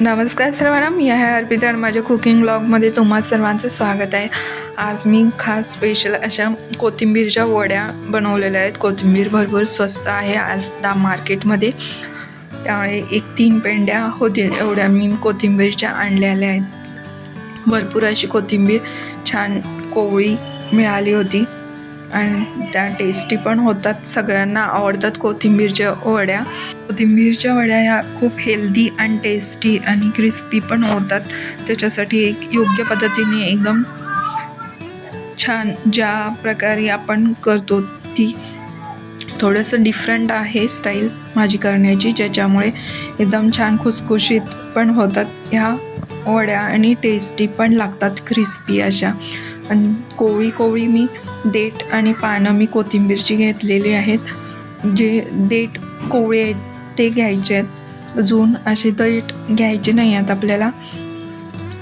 नमस्कार सर्वांना मी आहे अर्पिता आणि माझ्या कुकिंग ब्लॉगमध्ये तुम्हा सर्वांचं स्वागत आहे. आज मी खास स्पेशल अशा कोथिंबीरच्या वड्या बनवलेल्या आहेत. कोथिंबीर भरपूर स्वस्त आहे आज दा मार्केटमध्ये त्यामुळे एक तीन पेंड्या होतील एवढ्या मी कोथिंबीरच्या आणलेल्या आहेत. भरपूर अशी कोथिंबीर छान कोवळी मिळाली होती. आणि त्या टेस्टी पण होतात. सगळ्यांना आवडतात कोथिंबीरच्या वड्या. कोथिंबीरच्या वड्या ह्या खूप हेल्दी आणि टेस्टी आणि क्रिस्पी पण होतात. त्याच्यासाठी एक योग्य पद्धतीने एकदम छान ज्या प्रकारे आपण करतो ती थोडंसं डिफरंट आहे स्टाईल माझी करण्याची. ज्याच्यामुळे एकदम छान खुसखुशीत पण होतात. ह्या वड्या आणि टेस्टी पण लागतात क्रिस्पी अशा. आणि कोवळी कोवळी मी देठ आणि पानं मी कोथिंबीरची घेतलेली आहेत. जे देठ कोवळे आहेत ते घ्यायचे आहेत. अजून असे देठ घ्यायचे नाही आहेत आपल्याला.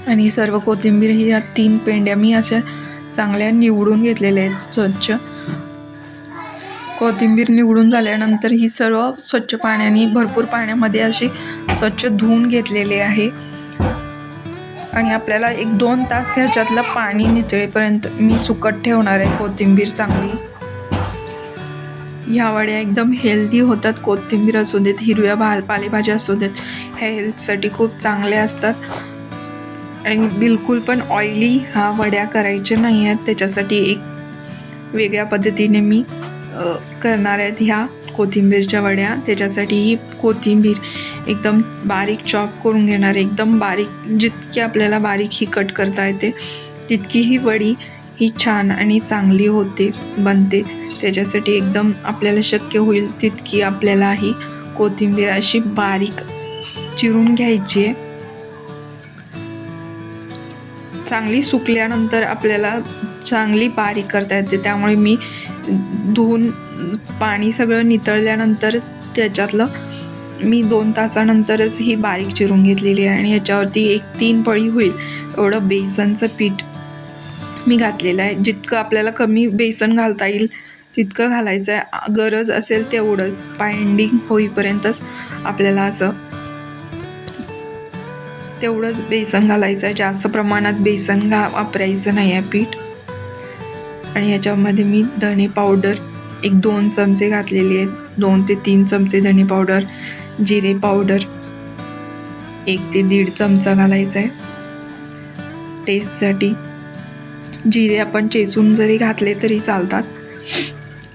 आणि सर्व कोथिंबीर ही या तीन पेंड्या मी अशा चांगल्या निवडून घेतलेल्या आहेत स्वच्छ. कोथिंबीर निवडून झाल्यानंतर ही सर्व स्वच्छ पाण्याने भरपूर पाण्यामध्ये अशी स्वच्छ धुवून घेतलेले आहे. आणि आपल्याला एक दोन तास ह्याच्यातलं पाणी निचळेपर्यंत मी सुकट ठेवणार आहे कोथिंबीर चांगली. ह्या वड्या एकदम हेल्दी होतात. कोथिंबीर असू देत हिरव्या भाल पालेभाज्या असू देत ह्या हेल्थसाठी खूप चांगल्या असतात. आणि बिलकुल पण ऑइली ह्या वड्या करायच्या नाही आहेत. त्याच्यासाठी एक वेगळ्या पद्धतीने मी करणार आहेत ह्या कोथिंबीरच्या वड्या. त्याच्यासाठी ही कोथिंबीर एकदम बारीक चॉप करून घेणार. एकदम बारीक जितकी आपल्याला बारीक ही कट करता येते तितकी ही वडी ही छान आणि चांगली होते बनते. त्याच्यासाठी एकदम आपल्याला शक्य होईल तितकी आपल्याला ही कोथिंबीर अशी बारीक चिरून घ्यायची आहे. चांगली सुकल्यानंतर आपल्याला चांगली बारीक करता येते. त्यामुळे मी धुवून पाणी सगळं नितळल्यानंतर त्याच्यातलं मी दोन तासानंतरच ही बारीक चिरून घेतलेली आहे आणि याच्यावरती एक तीन पळी होईल एवढं बेसनचं पीठ मी घातलेलं आहे. जितकं आपल्याला कमी बेसन घालता येईल तितकं घालायचं आहे. गरज असेल तेवढंच. बाइंडिंग होईपर्यंतच आपल्याला असं तेवढंच बेसन घालायचं आहे. जास्त प्रमाणात बेसन घा वापरायचं नाही आहे पीठ. आणि याच्यामध्ये मी धणे पावडर एक दोन चमचे घातलेले आहेत. दोन ते तीन चमचे धणे पावडर जिरे पावडर एक ते दीड चमचा घालायचा आहे. टेस्टसाठी जिरे आपण चेचून जरी घातले तरी चालतात.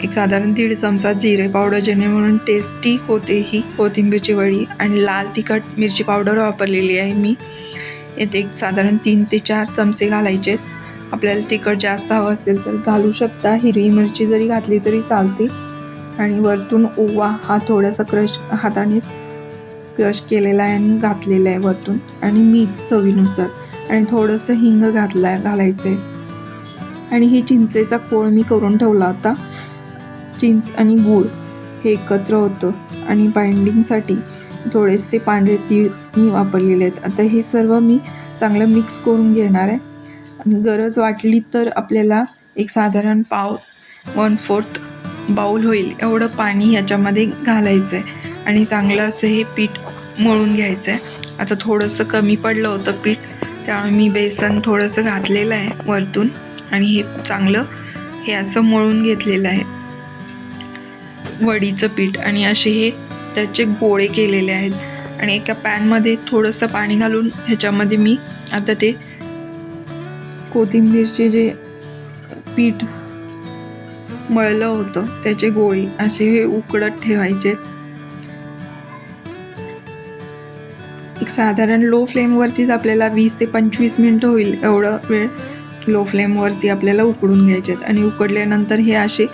एक साधारण दीड चमचा जिरे पावडर जेणेकरून टेस्टी होते ही कोथिंबीरची वडी आणि लाल तिखट मिरची पावडर वापरलेली आहे मी. येथे एक साधारण तीन ते चार चमचे घालायचे आपल्याला तिखट जास्त हवं असेल तर घालू शकता. हिरवी मिरची जरी घातली तरी चालते. आणि वरतून ओवा हा थोडासा क्रश हातानेच क्रश केलेला आहे आणि घातलेला आहे वरतून. आणि मीठ चवीनुसार. आणि थोडंसं हिंग घातला घालायचं आहे आणि ही चिंचेचा कोळ मी करून ठेवला होता. चिंच आणि गूळ हे एकत्र होतं. आणि बाइंडिंगसाठी थोडेसे पांढरे तीळ मी वापरलेले आहेत. आता हे सर्व मी चांगलं मिक्स करून घेणार आहे. आणि गरज वाटली तर आपल्याला एक साधारण पाव वन फोर्थ बाऊल होईल एवढं पाणी ह्याच्यामध्ये घालायचं आहे आणि चांगलं असं हे पीठ मळून घ्यायचं आहे आता थोडंसं कमी पडलं होतं पीठ त्यामुळे मी बेसन थोडंसं घातलेलं आहे वरतून. आणि हे चांगलं हे असं मळून घेतलेलं आहे. वडीचं पीठ आणि असे हे त्याचे गोळे केलेले आहेत. आणि एका पॅनमध्ये थोडंसं पाणी घालून ह्याच्यामध्ये मी आता ते कोथिंबीरचे जे पीठ मळलं होतं. त्याचे गोळी असे हे उकडत ठेवायचे. एक साधारण लो फ्लेमवरतीच आपल्याला वीस ते पंचवीस मिनटं होईल एवढं वेळ. लो फ्लेमवरती आपल्याला उकडून घ्यायचे आहेत आणि उकडल्यानंतर हे असे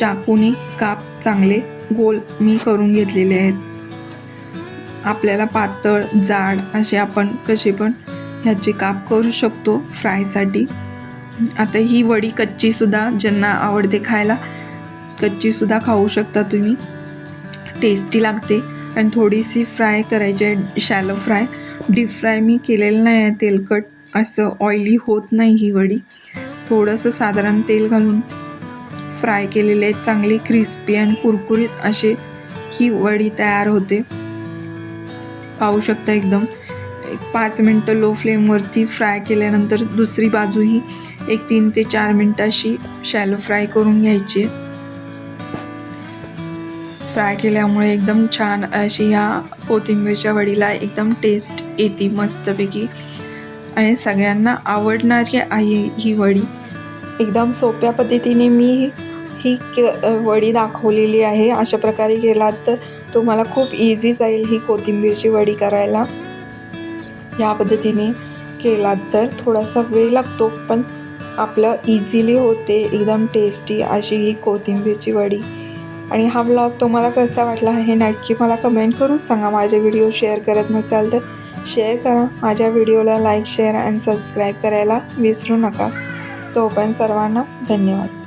चाकूने काप चांगले गोल मी करून घेतलेले आहेत. आपल्याला पातळ जाड असे आपण कसे पण ह्याचे काप करू शकतो फ्रायसाठी आता ही वडी कच्चीसुद्धा ज्यांना आवडते खायला कच्चीसुद्धा खाऊ शकता तुम्ही. टेस्टी लागते. आणि थोडीशी फ्राय करायची आहे शॅलो फ्राय डीप फ्राय मी केलेलं नाही आहे तेलकट. असं ऑइली होत नाही ही वडी. थोडंसं साधारण तेल घालून फ्राय केलेले आहेत चांगली क्रिस्पी आणि कुरकुरीत असे ही वडी तयार होते. पाहू शकता एकदम. एक पाच मिनटं लो फ्लेमवरती फ्राय केल्यानंतर दुसरी बाजूही एक तीन ते चार मिनटं अशी शॅलो फ्राय करून घ्यायची. आहे फ्राय केल्यामुळे एकदम छान अशी ह्या कोथिंबीरच्या वडीला एकदम टेस्ट येते मस्तपैकी. आणि सगळ्यांना आवडणारी आहे ही वडी. एकदम सोप्या पद्धतीने मी ही वडी दाखवलेली आहे. अशा प्रकारे केलात तर तुम्हाला खूप इझी जाईल ही कोथिंबीरची वडी करायला. या पद्धतीने केलात तर थोडासा वेळ लागतो पण आपलं इझिली होते एकदम टेस्टी अशी ही कोथिंबीरची वडी. आणि हा ब्लॉग तुम्हाला कसा वाटला हे नक्की मला कमेंट करून सांगा. माझे व्हिडिओ शेअर करत नसाल तर शेअर करा. माझ्या व्हिडिओला लाईक शेअर अँड सबस्क्राईब करायला विसरू नका. तो पण सर्वांना धन्यवाद.